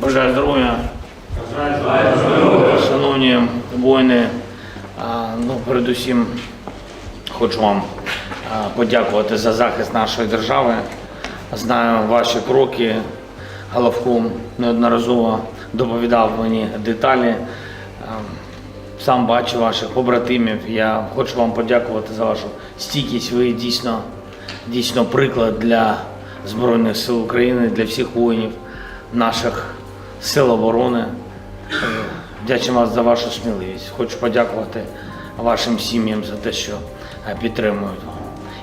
Бажаю здоров'я. Шановні воїни, ну, передусім хочу вам подякувати за захист нашої держави. Знаю ваші кроки. Головком неодноразово доповідав мені деталі. Сам бачу ваших побратимів. Я хочу вам подякувати за вашу стійкість. Ви дійсно, дійсно приклад для Збройних сил України, для всіх воїнів наших сил оборони. Е, Дякую вас за вашу сміливість. Хочу подякувати вашим сім'ям за те, що е, підтримують.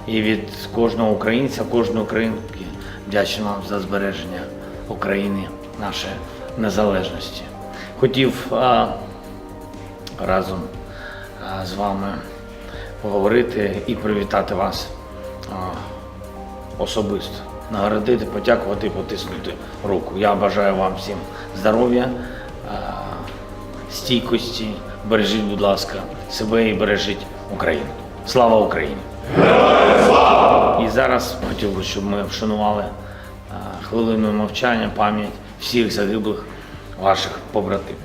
І від кожного українця, кожної українки дякую вам за збереження України, нашої незалежності. Хотів а, разом а, з вами поговорити і привітати вас а, особисто, нагородити, подякувати потиснути руку. Я бажаю вам всім здоров'я, стійкості. Бережіть, будь ласка, себе і бережіть Україну. Слава Україні! І зараз хотів би, щоб ми вшанували а, хвилиною мовчання пам'ять всіх загиблих ваших побратимів.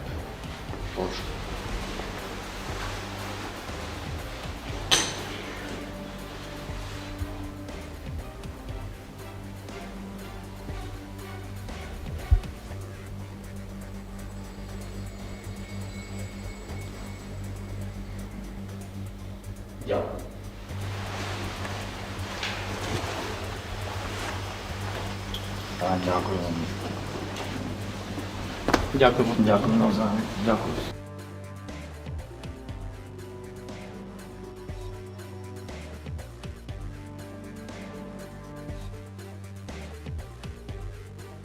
Дякую. Дякую вам. Дякуємо. Дякую за Дякую.